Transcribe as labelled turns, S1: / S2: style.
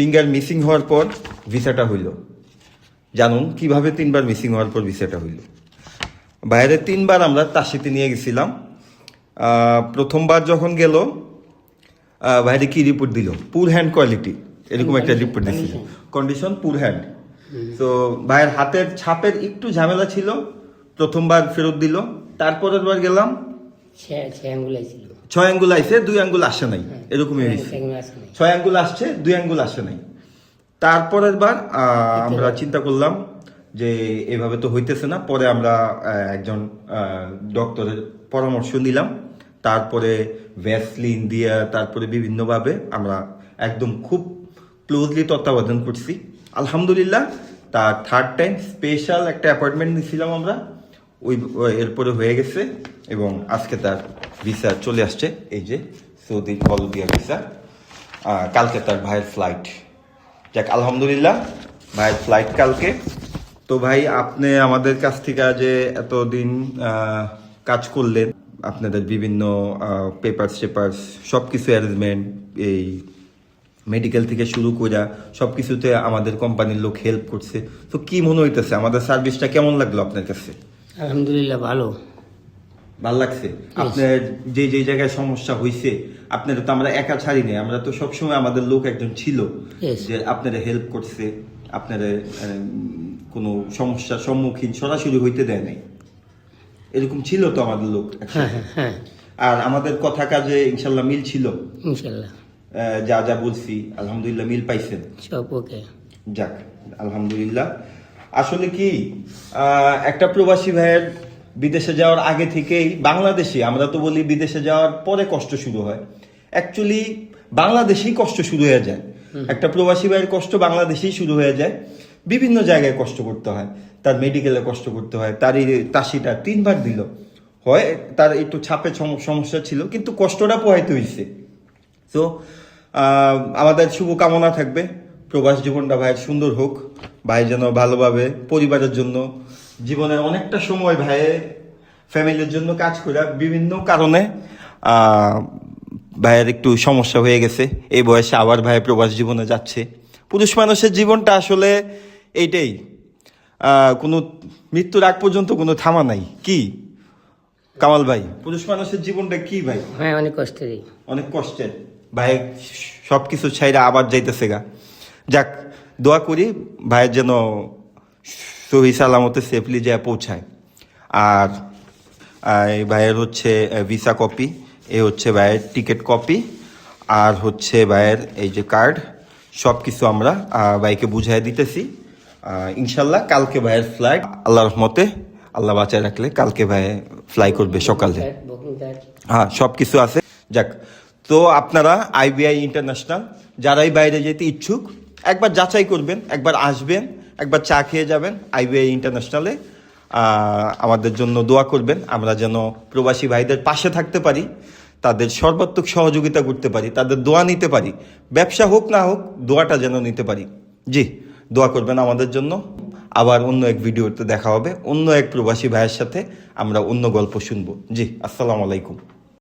S1: Finger missing হওয়ার পর ভিসাটা হইল। জানুন কীভাবে তিনবার মিসিং হওয়ার পর ভিসাটা হইল। বাইরে তিনবার আমরা তাসিতে নিয়ে গেছিলাম। প্রথমবার যখন গেল বাইরে কি রিপোর্ট দিল? পুর হ্যান্ড কোয়ালিটি এরকম একটা রিপোর্ট দিছিল। কন্ডিশন পুর হ্যান্ড তো ভাইয়ের হাতের ছাপের একটু ঝামেলা ছিল। প্রথমবার ফেরত দিল। তারপরের বার গেলাম।
S2: ছিল।
S1: ছয় আঙ্গুল আইছে দুই আঙ্গুল আসে নাই এরকমই হয়েছে
S2: নাই।
S1: ছয় আঙ্গুল আসছে দুই আঙ্গুল আসে নাই। তারপরের বার আমরা চিন্তা করলাম যে এভাবে তো হইতেছে না পরে আমরা একজন ডক্টরের পরামর্শ নিলাম। তারপরে ভ্যাসলিন দিয়ে তারপরে বিভিন্নভাবে আমরা একদম খুব ক্লোজলি তত্ত্বাবধান করছি। আলহামদুলিল্লাহ তার থার্ড টাইম স্পেশাল একটা অ্যাপয়েন্টমেন্ট নিয়েছিলাম আমরা। ওই এরপরে হয়ে গেছে এবং আজকে তার ভিসা চলে আসছে। এই যে সৌদি কলম্বিয়া ভিসা। কালকে তার ভাইয়ের ফ্লাইট যাক, আলহামদুলিল্লাহ, ভাইয়ের ফ্লাইট কালকে। তো ভাই, আপনি আমাদের কাছ থেকে যে এতদিন কাজ করলেন, আপনাদের বিভিন্ন পেপারস টেপার্স সব কিছু অ্যারেঞ্জমেন্ট এই মেডিকেল থেকে শুরু করা সব কিছুতে আমাদের কোম্পানির লোক হেল্প করছে। তো কি মনে হইতেছে? আমাদের সার্ভিসটা কেমন লাগল আপনার কাছে?
S2: আলহামদুলিল্লাহ ভালো।
S1: ভালো লাগছে? আপনার যে যে জায়গায় সমস্যা হয়েছে আপনারা তো আমরা একা ছাড়ি নাই আমরা তো সবসময় আমাদের লোক একজন ছিল যে আপনারা হেল্প করছে আপনারা কোনো সমস্যার সম্মুখীন সরাসরি হইতে দেয় নাই। এরকম ছিল তো আমাদের লোক।
S2: হ্যাঁ হ্যাঁ।
S1: আর আমাদের কথা কাজে ইনশাল্লাহ মিল ছিল।
S2: ইনশাল্লাহ।
S1: যা যা বলছি আলহামদুলিল্লাহ মিল পাইছেন।
S2: সব ওকে।
S1: যাক আলহামদুলিল্লাহ। আসলে কি একটা প্রবাসী ভাইয়ের বিদেশে যাওয়ার আগে থেকেই বাংলাদেশে আমরা তো বলি বিদেশে যাওয়ার পরে কষ্ট শুরু হয় অ্যাকচুয়ালি বাংলাদেশেই কষ্ট শুরু হয়ে যায়। একটা প্রবাসী ভাইয়ের কষ্ট বাংলাদেশেই শুরু হয়ে যায় বিভিন্ন জায়গায় কষ্ট করতে হয় তার মেডিকেলে কষ্ট করতে হয় তার এই তাসিটা তিনবার দিল হয় তার একটু ছাপে সম- সমস্যা ছিল কিন্তু কষ্টটা পোহাইতে হয়েছে তো আমাদের শুভকামনা থাকবে প্রবাস জীবনটা ভাইয়ের সুন্দর হোক ভাই যেন ভালোভাবে পরিবারের জন্য জীবনে অনেকটা সময় ভাইয়ে ফ্যামিলির জন্য কাজ করে বিভিন্ন কারণে ভাইয়ের একটু সমস্যা হয়ে গেছে। এই বয়সে আবার ভাই প্রবাস জীবনে যাচ্ছে। পুরুষ মানুষের জীবনটা আসলে এইটাই। কোনো মৃত্যুর আগ পর্যন্ত কোনো থামা নাই। কি? কামাল ভাই পুরুষ মানুষের জীবনটা কি ভাই?
S2: হ্যাঁ অনেক কষ্টেরই।
S1: অনেক কষ্টের। ভাই সব কিছু ছাইরা আবার যাইতেছে গা। যাক দোয়া করি ভাইয়ের যেন সহি সালামতে সেফলি যায় পৌঁছায়। আর এই ভাইয়ের হচ্ছে ভিসা কপি এ হচ্ছে ভাইয়ের টিকিট কপি আর হচ্ছে ভাইয়ের এই যে কার্ড সব কিছু আমরা ভাইকে বুঝাই দিতেছি। ইনশাল্লাহ কালকে ভাইয়ের ফ্লাইট আল্লাহ রহমতে আল্লাহ বাঁচায় রাখলে কালকে ভাই ফ্লাই করবে সকালে। হ্যাঁ সব কিছু আছে। যাক তো আপনারা আইবিআই ইন্টারন্যাশনাল যারাই বাইরে যেতে ইচ্ছুক একবার যাচাই করবেন, একবার আসবেন, একবার চা খেয়ে যাবেন, আইবিআই ইন্টারন্যাশনালে আমাদের জন্য দোয়া করবেন, আমরা যেন প্রবাসী ভাইদের পাশে থাকতে পারি, তাদের সর্বাত্মক সহযোগিতা করতে পারি, তাদের দোয়া নিতে পারি, ব্যবসা হোক না হোক, দোয়াটা যেন নিতে পারি। জি, দোয়া করবেন আমাদের জন্য। আবার অন্য এক ভিডিওতে দেখা হবে, অন্য এক প্রবাসী ভাইয়ের সাথে আমরা অন্য গল্প শুনব। জি, আসসালামু আলাইকুম।